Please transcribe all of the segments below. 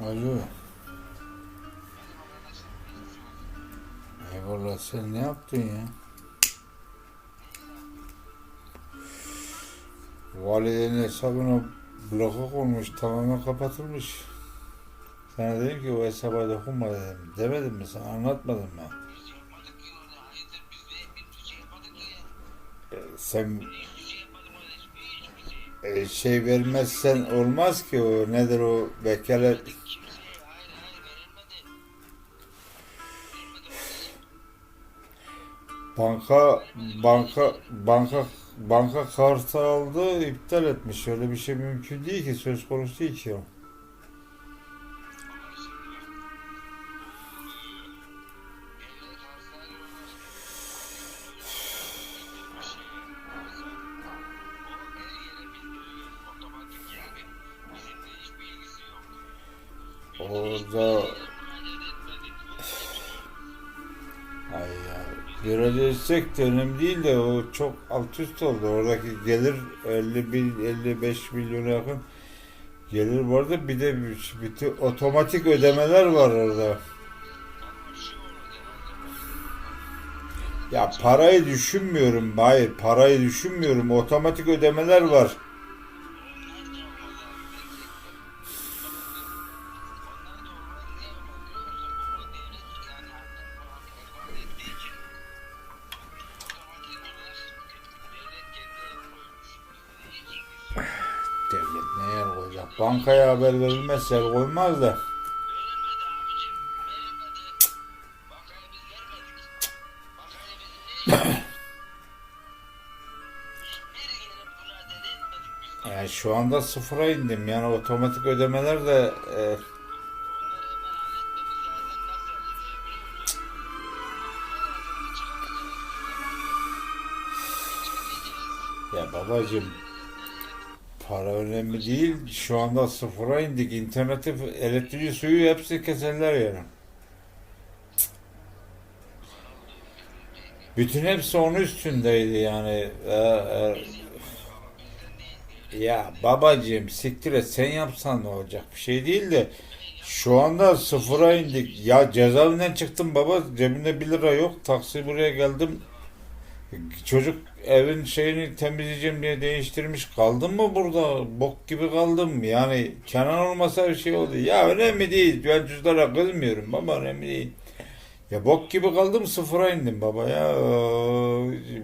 Alo. Eyvallah sen ne yaptın ya? Validenin hesabına bloka konmuş, tamamen kapatılmış. Sana dedim ki o hesaba dokunma dedim. Demedim mi sana, anlatmadım mı? Biz e, şey vermezsen olmaz ki o nedir o vekalet banka banka banka banka kartı aldı iptal etmiş. Öyle bir şey mümkün değil ki söz konusu değil ki o. Orada ay ya de önemli değil de o çok alt üst oldu. Oradaki gelir 50 bin 55 milyona yakın gelir vardı. Bir de bütün otomatik ödemeler var orada. Ya parayı düşünmüyorum. Hayır parayı düşünmüyorum. Otomatik ödemeler var. El koyacak? Bankaya haber verilmezse el koymaz da. Yani şu anda sıfıra indim. Yani otomatik ödemeler de e, Onları hemen para önemli değil. Şu anda sıfıra indik. İnterneti, elektriği, suyu hepsi keserler yani. Bütün hepsi onun üstündeydi yani. E, e, ya babacığım siktir et sen yapsan ne olacak bir şey değil de şu anda sıfıra indik. Ya cezaevinden çıktım baba cebimde 1 lira yok. Taksi buraya geldim. Çocuk evin şeyini temizleyeceğim diye değiştirmiş. Kaldım mı burada? Bok gibi kaldım. Yani Kenan olmasa bir şey oldu. Ya önemli değil. Ben çocuklara kızmıyorum baba önemli değil. Ya bok gibi kaldım sıfıra indim baba ya.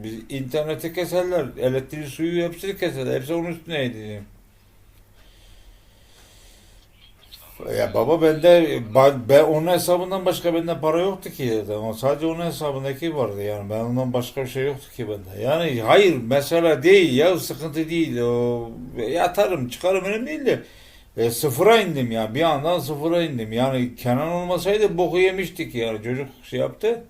Biz interneti keserler. Elektriği suyu hepsini keserler. Hepsi onun üstüneydi. Ya baba bende ben, onun hesabından başka bende para yoktu ki. O sadece onun hesabındaki vardı yani. Ben ondan başka bir şey yoktu ki bende. Yani hayır mesela değil ya sıkıntı değil. O, yatarım çıkarım önemli değil de. E, sıfıra indim ya. Bir andan sıfıra indim. Yani Kenan olmasaydı boku yemiştik yani. Çocuk şey yaptı.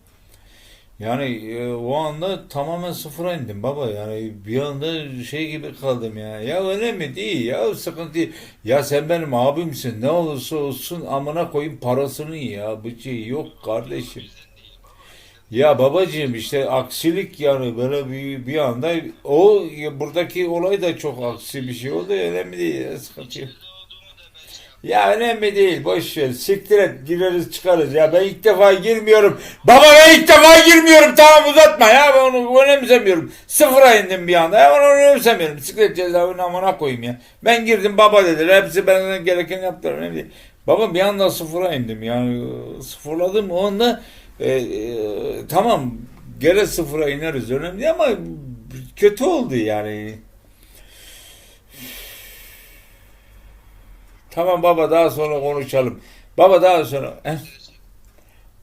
Yani e, o anda tamamen sıfıra indim baba. Yani bir anda şey gibi kaldım ya. Ya önemli değil ya sıkıntı değil. Ya sen benim abimsin. Ne olursa olsun amına koyayım parasını ya. Bu şey yok kardeşim. Ya babacığım işte aksilik yani böyle bir, bir anda o buradaki olay da çok aksi bir şey oldu. Önemli değil. ya, Sıkıntı yok. Ya önemli değil. Boş ver. Siktir et. Gireriz çıkarız. Ya ben ilk defa girmiyorum. Baba ben ilk defa girmiyorum. Tamam uzatma ya. Ben onu önemsemiyorum. Sıfıra indim bir anda. Ya ben onu önemsemiyorum. Bisiklet cezaevine amına koyayım ya. Ben girdim baba dediler. Hepsi benden gereken yaptılar. Önemli değil. Baba bir anda sıfıra indim. Yani sıfırladım. Onda e, e, tamam gene sıfıra ineriz. Önemli değil ama kötü oldu yani. Tamam baba daha sonra konuşalım. Baba daha sonra. Heh.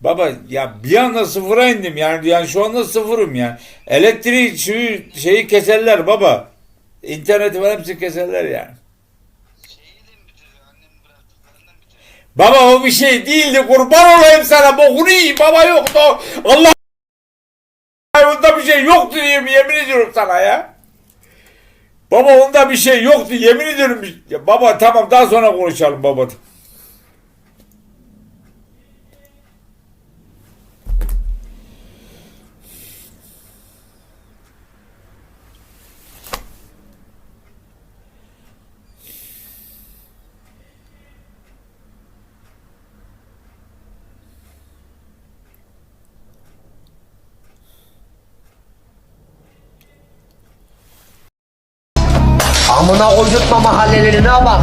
Baba ya bir anda sıfıra indim yani yani şu anda sıfırım yani. Elektriği suyu şeyi keserler baba. İnterneti var hepsi keserler yani. Şeyi. Baba o bir şey değildi kurban olayım sana bokunu yiyeyim baba yoktu. Allah onda bir şey yoktu diyeyim yemin ediyorum sana ya. Baba onda bir şey yoktu yemin ediyorum. Ya baba tamam daha sonra konuşalım baba. Amına koydurtma mahallelerine bak.